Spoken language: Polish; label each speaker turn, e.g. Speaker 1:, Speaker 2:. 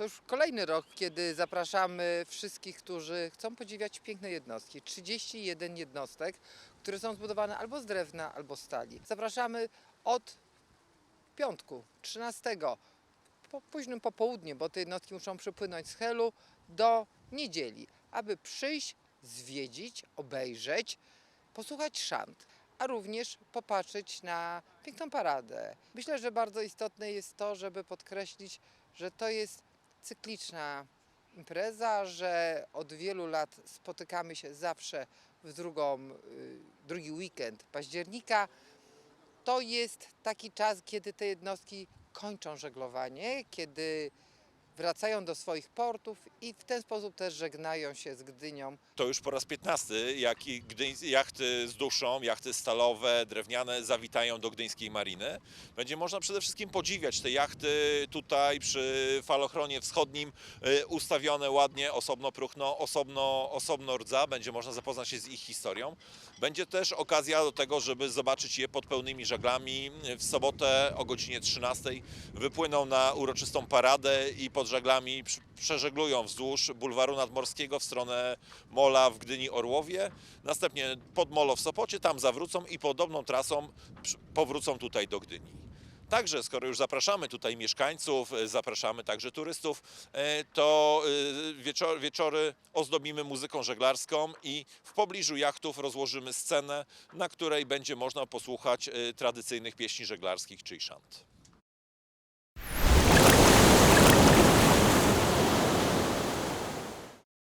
Speaker 1: To już kolejny rok, kiedy zapraszamy wszystkich, którzy chcą podziwiać piękne jednostki. 31 jednostek, które są zbudowane albo z drewna, albo z stali. Zapraszamy od piątku, 13, po późnym popołudniu, bo te jednostki muszą przypłynąć z Helu do niedzieli, aby przyjść, zwiedzić, obejrzeć, posłuchać szant, a również popatrzeć na piękną paradę. Myślę, że bardzo istotne jest to, żeby podkreślić, że to jest cykliczna impreza, że od wielu lat spotykamy się zawsze w drugą, y, drugi weekend października. To jest taki czas, kiedy te jednostki kończą żeglowanie, kiedy wracają do swoich portów i w ten sposób też żegnają się z Gdynią.
Speaker 2: To już po raz 15, jak jachty z duszą, jachty stalowe, drewniane zawitają do gdyńskiej mariny. Będzie można przede wszystkim podziwiać te jachty tutaj przy falochronie wschodnim, y, ustawione ładnie, osobno próchno, osobno, osobno rdza. Będzie można zapoznać się z ich historią. Będzie też okazja do tego, żeby zobaczyć je pod pełnymi żaglami. W sobotę o godzinie 13 wypłyną na uroczystą paradę i pod żaglami prz- przeżeglują wzdłuż bulwaru nadmorskiego w stronę Mola w Gdyni Orłowie. Następnie pod Molo w Sopocie, tam zawrócą i podobną trasą powrócą tutaj do Gdyni. Także, skoro już zapraszamy tutaj mieszkańców, e, zapraszamy także turystów, e, to e, wieczor, wieczory ozdobimy muzyką żeglarską i w pobliżu jachtów rozłożymy scenę, na której będzie można posłuchać tradycyjnych pieśni żeglarskich, czyli szant.